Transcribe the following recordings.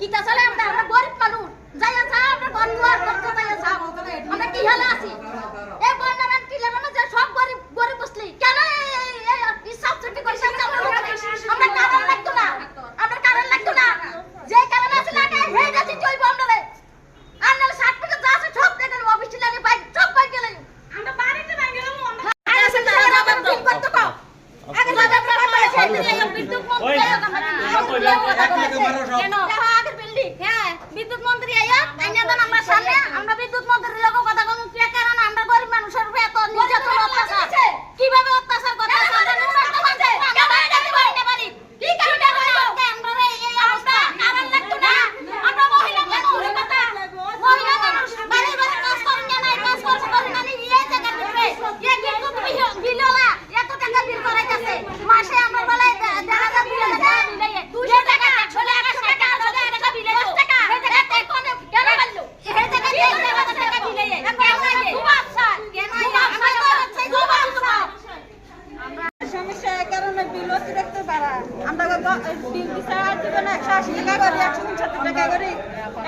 কিতা চলে আমরা আমরা গরিব মানুষ। যাইয়া যা আমরা ঘর দুয়ার করতে যাইয়া যা আমরা কি হালে আছি? এই বন্যারান মানে কি লেন যে সব গরিব গরিব বসলি কেন এই সাবসিডি করে আমরা কারণ লাগতো না। আমরা কারণ লাগতো না। যে কারণ আছে লাগে হেই গেছি চলবো আমরা রে আর নালে ষাট টাকা যা আছে সব দেখে নেব বৃষ্টি লাগে বাইক সব বাইক গেলে। আমরা বাড়িতে বাইক গেলাম হ্যাঁ, আগে দাদা আমরা বিদ্যুৎ কম কেন? মন্ত্রীর আমরা বিদ্যুৎ কম কে কারণ আমরা গরিব মানুষের উপরে এত নির্যাতন অত্যাচার কীভাবে অত্যাচার করতে আমরা নুনার তো মাঝে আমরা এটা করতে পারি কি কারণে আমরা এই এই অবস্থা কারণ লাগতো না আমরা মহিলা মানুষ কথা মহিলা মানুষ বাড়ি বাড়ি কাজ করেন না নাই কাজ করতে পারেন না এই জায়গা দিবে এই বিদ্যুৎ বিলওয়া এত টাকা বিল করাইতেছে মাসে আমরা বলে দেখা যায় বিল টাকা দুশো টাকা একশো টাকা একশো টাকা একশো টাকা বিলে দশ টাকা এই জায়গাতে কোনে কেন বলল এই জায়গাতে এই জায়গাতে টাকা বিলে কেন খুব আচ্ছা কেন আমরা তো আচ্ছা খুব আচ্ছা সমস্যা এই কারণে বিল অতিরিক্ত বাড়া আমরা গ- বিল দিতে আর দিবে না একশো আশি টাকা করি একশো উনসত্তর টাকা করি।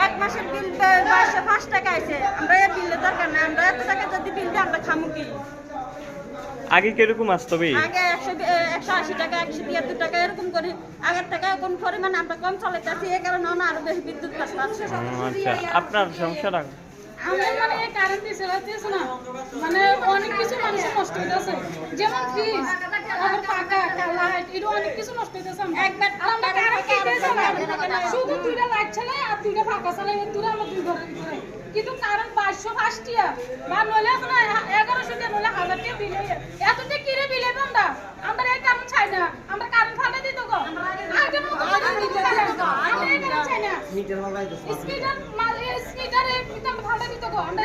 এক মাসের বিল বাইশশো পাঁচ টাকা আছে। আমরা এই বিলের দরকার নাই। আমরা এত টাকা যদি বিল দিই আমরা খামু কি? আগে কীরকম আসতো বে আগে একশো একশো আশি টাকা একশো তিয়াত্তর টাকা এরকম করি। আগের টাকা কোন পরিমাণ আমরা কম চালাইতেছি এই কারণে না আরও বেশি বিদ্যুৎ কষ্ট আছে। আচ্ছা। আপনার সমস্যাটা? আমাদের মানে এই কারেন্ট দিছে না। মানে অনেক কিছু মানুষের নষ্ট হইতেছে। যেমন ফ্রিজ আবার পাকা এটা অনেক কিছু নষ্ট হইতেছে একবার আমরা কারেন্ট দিতেছে না শুধু দুইটা লাইট চালাই আর দুইটা ফাঁকা চালাই এর দূরে আমরা দুই কিন্তু কারেন্ট বাইশশো পাঁচটিয়া বা নইলে আছে না এগারোশো দিয়ে নইলে হাজার দিয়ে বিলে কিরে বিলে আমরা? আমরা এই কারেন্ট চাই না? আমরা কারেন্ট ফাটা দিত গো। আমরা স্পিডার স্পিডার দিতে গো। আমরা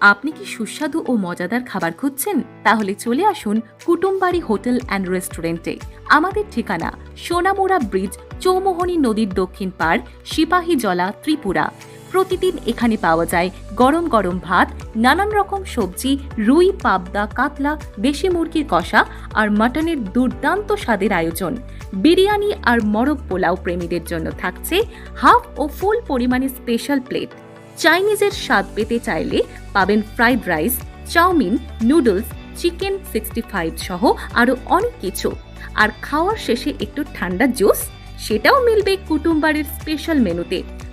আপনি কি সুস্বাদু ও মজাদার খাবার খুঁজছেন? তাহলে চলে আসুন কুটুমবাড়ি হোটেল অ্যান্ড রেস্টুরেন্টে। আমাদের ঠিকানা সোনামুড়া ব্রিজ, চৌমোহনী নদীর দক্ষিণ পাড়, সিপাহীজলা, ত্রিপুরা। প্রতিদিন এখানে পাওয়া যায় গরম গরম ভাত, নানান রকম সবজি, রুই, পাবদা, কাতলা, দেশি মুরগির কষা আর মাটনের দুর্দান্ত স্বাদের আয়োজন। বিরিয়ানি আর মরক পোলাও প্রেমীদের জন্য থাকছে হাফ ও ফুল পরিমাণে স্পেশাল প্লেট। চাইনিজের স্বাদ পেতে চাইলে পাবেন fried rice, chowmein, noodles, chicken sixty five সহ আরও অনেক কিছু। আর খাওয়ার শেষে একটু ঠান্ডা জুস, সেটাও মিলবে কুটুমবাড়ির স্পেশাল মেনুতে।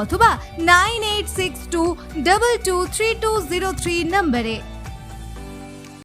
অথবা nine eight six two double two three two zero three নম্বরে।